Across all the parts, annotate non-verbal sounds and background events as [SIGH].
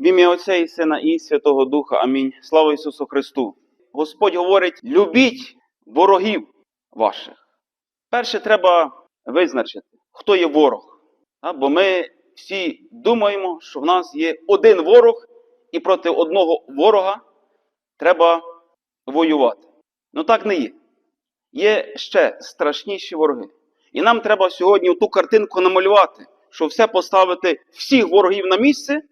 В ім'я Отця і Сина і Святого Духа. Амінь. Слава Ісусу Христу. Господь говорить: любіть ворогів ваших. Перше треба визначити, хто є ворог. Бо ми всі думаємо, що в нас є один ворог, і проти одного ворога треба воювати. Ну так не є. Є ще страшніші вороги. І нам треба сьогодні ту картинку намалювати, що все поставити всіх ворогів на місце,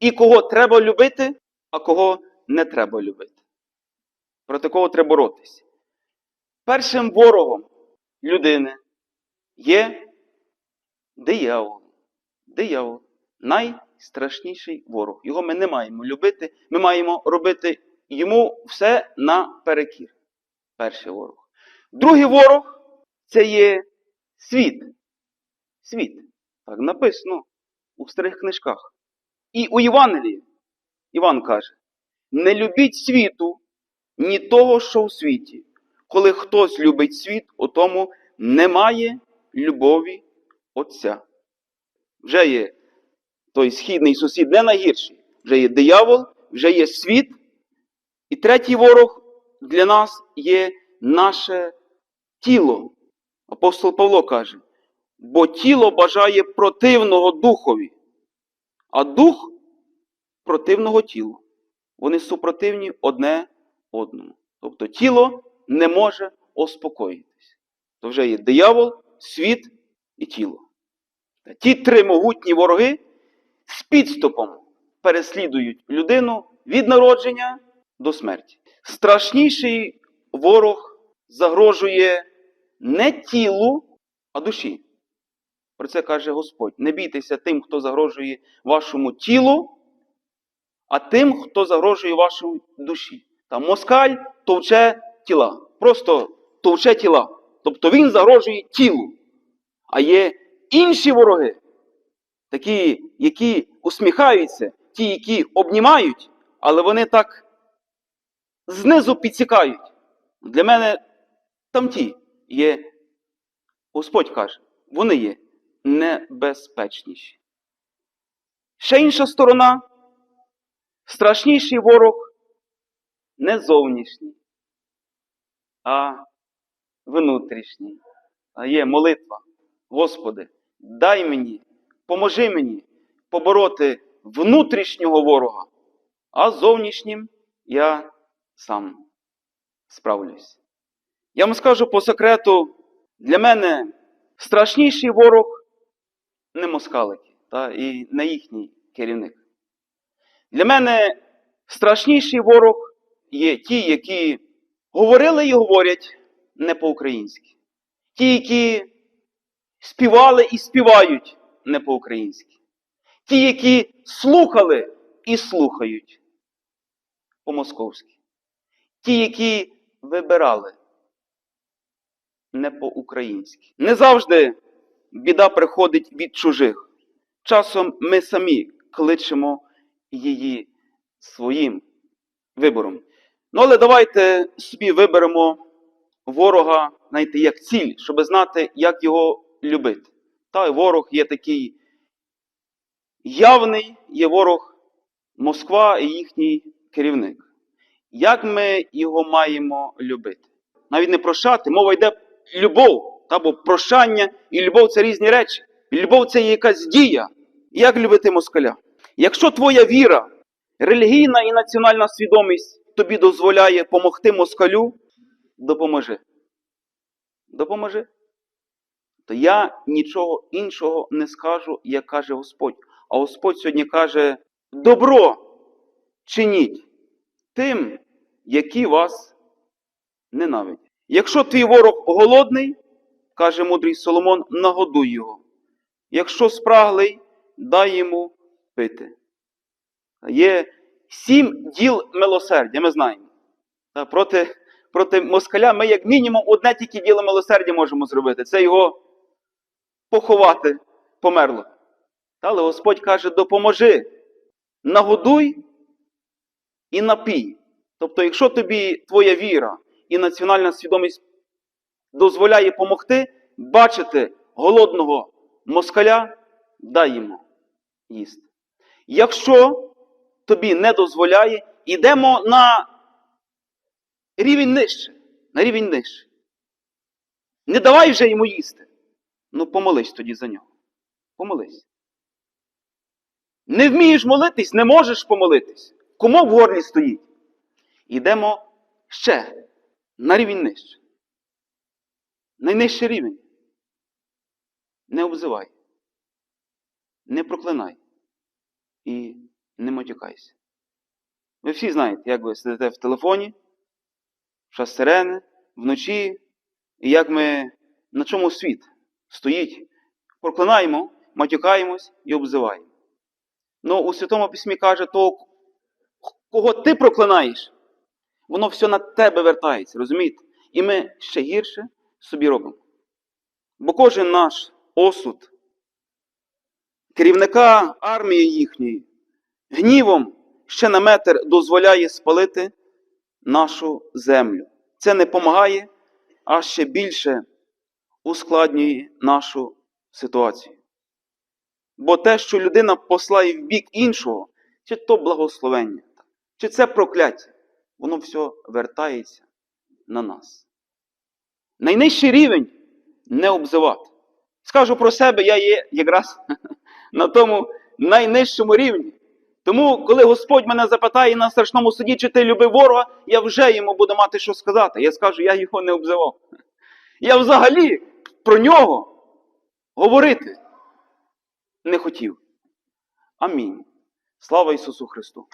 і кого треба любити, а кого не треба любити. Проти кого треба боротися. Першим ворогом людини є диявол. Диявол найстрашніший ворог. Його ми не маємо любити, ми маємо робити йому все наперекір. Перший ворог. Другий ворог це є світ. Світ. Так написано у старих книжках. І у Євангелії Іван каже: не любіть світу, ні того, що у світі. Коли хтось любить світ, у тому немає любові Отця. Вже є той східний сусід не найгірший. Вже є диявол, вже є світ. І третій ворог для нас є наше тіло. Апостол Павло каже, бо тіло бажає противного духові, а дух противного тілу. Вони супротивні одне одному. Тобто тіло не може успокоїтись. То вже є диявол, світ і тіло. Ті три могутні вороги з підступом переслідують людину від народження до смерті. Страшніший ворог загрожує не тілу, а душі. Про це каже Господь. Не бійтеся тим, хто загрожує вашому тілу, а тим, хто загрожує вашій душі. Та москаль товче тіла. Просто товче тіла. Тобто він загрожує тілу. А є інші вороги, такі, які усміхаються, ті, які обнімають, але вони так знизу підсікають. Для мене там ті є, Господь каже, вони є небезпечніші. Ще інша сторона, страшніший ворог не зовнішній, а внутрішній. А є молитва. Господи, дай мені, поможи мені побороти внутрішнього ворога, а зовнішнім я сам справлюсь. Я вам скажу по секрету, для мене страшніший ворог не москалики, та, і не їхній керівник. Для мене страшніший ворог є ті, які говорили і говорять не по-українськи. Ті, які співали і співають не по-українськи. Ті, які слухали і слухають по-московськи. Ті, які вибирали не по-українськи. Не завжди біда приходить від чужих. Часом ми самі кличемо її своїм вибором. Ну, але давайте собі виберемо ворога, знаєте, як ціль, щоб знати, як його любити. Та ворог є такий явний, є ворог Москва і їхній керівник. Як ми його маємо любити? Навіть не прощати, мова йде любов, та, бо прощання і любов це різні речі. Любов це є якась дія. Як любити москаля? Якщо твоя віра, релігійна і національна свідомість тобі дозволяє допомогти москалю, допоможи. Допоможи. То я нічого іншого не скажу, як каже Господь. А Господь сьогодні каже: добро чиніть тим, які вас ненавидять. Якщо твій ворог голодний, каже мудрий Соломон, нагодуй його. Якщо спраглий, дай йому пити. Є сім діл милосердя, ми знаємо. Проти, проти москаля ми, як мінімум, одне тільки діло милосердя можемо зробити. Це його поховати померло. Але Господь каже: допоможи, нагодуй і напій. Тобто, якщо тобі твоя віра і національна свідомість дозволяє допомогти, бачити голодного москаля, дай йому їсти. Якщо тобі не дозволяє, йдемо на рівень нижче. На рівень нижче. Не давай вже йому їсти. Ну, помолись тоді за нього. Помолись. Не вмієш молитись, не можеш помолитись. Кому в горлі стоїть? Йдемо ще на рівень нижче. Найнижчий рівень. Не обзивай, не проклинай і не матюкайся. Ви всі знаєте, як ви сидите в телефоні, в час сирени, вночі, і як ми на чому світ стоїть, проклинаємо, матюкаємось і обзиваємо. Ну, у Святому Письмі каже, то, кого ти проклинаєш, воно все на тебе вертається, розумієте? І ми ще гірше собі робимо. Бо кожен наш осуд, керівника армії їхньої, гнівом ще на метр дозволяє спалити нашу землю. Це не допомагає, а ще більше ускладнює нашу ситуацію. Бо те, що людина послає в бік іншого, чи то благословення, чи це прокляття, воно все вертається на нас. Найнижчий рівень не обзивати. Скажу про себе, я є якраз [LAUGHS] на тому найнижчому рівні. Тому, коли Господь мене запитає на страшному суді, чи ти любив ворога, я вже йому буду мати що сказати. Я скажу, я його не обзивав. Я взагалі про нього говорити не хотів. Амінь. Слава Ісусу Христу!